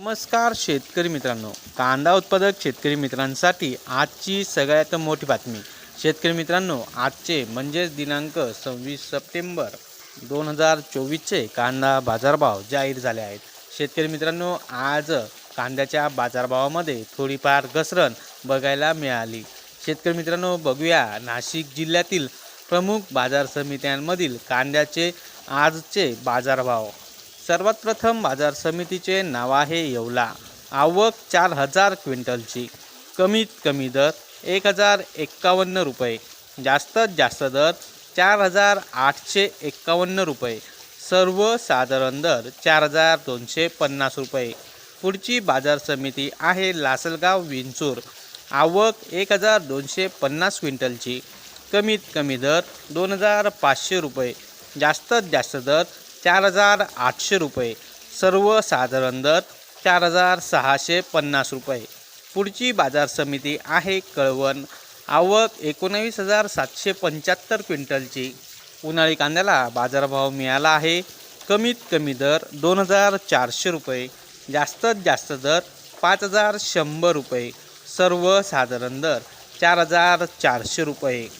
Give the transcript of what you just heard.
नमस्कार शेतकरी मित्रांनो. कांदा उत्पादक शेतकरी मित्रांसाठी आजची सगळ्यात मोठी बातमी. शेतकरी मित्रांनो आजचे म्हणजेच दिनांक सव्वीस सप्टेंबर दोन हजार चोवीसचे कांदा बाजारभाव जाहीर झाले आहेत. शेतकरी मित्रांनो आज कांद्याच्या बाजारभावामध्ये थोडीफार घसरण बघायला मिळाली. शेतकरी मित्रांनो बघूया नाशिक जिल्ह्यातील प्रमुख बाजार समित्यांमधील कांद्याचे आजचे बाजारभाव. सर्वात प्रथम बाजार समितीचे नाव आहे येवला. आवक चार हजार क्विंटलची. कमीत कमी दर एक हजार एक्कावन्न रुपये. जास्तीत जास्त दर चार हजार आठशे एक्कावन्न रुपये. सर्वसाधारण दर चार हजार दोनशे पन्नास रुपये. पुढची बाजार समिती आहे लासलगाव विंचूर. आवक एक हजार दोनशे पन्नास क्विंटलची. कमीत कमी दर दोन हजार पाचशे रुपये. जास्तीत जास्त दर चार हजार आठशे रुपये. सर्वसाधारण दर चार हजार सहाशे पन्नास रुपये. पुढची बाजार समिती आहे कळवण. आवक एकोणावीस हजार सातशे पंच्याहत्तर क्विंटलची. उन्हाळी कांद्याला बाजारभाव मिळाला आहे. कमीत कमी दर दोन हजार चारशे रुपये. जास्तीत जास्त दर पाच हजार शंभर रुपये. सर्वसाधारण दर चार हजार चारशे रुपये.